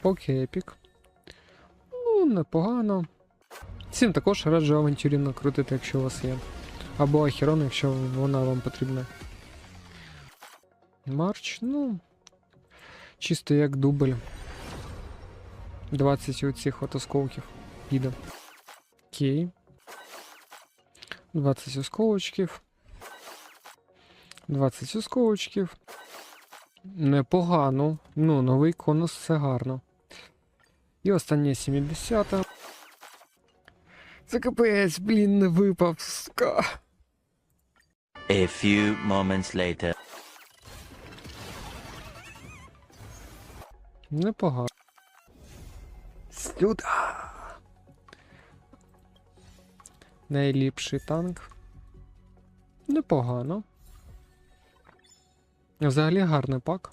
Поки епік. Ну, непогано. Цим також раджу авантюрі накрутити, якщо у вас є. Або Ахерон, якщо вона вам потрібна. Марч, ну. Чисто як дубль. 20 оцих от осколків. Піде. Окей. 20 осколочків. 20 осколочків. Непогано. Ну, новий конус це гарно. І остання 70. Це капець, блін, не випав, сука. A few moments later. Непогано. Сюда. Найліпший танк. Непогано. Взагалі гарний пак.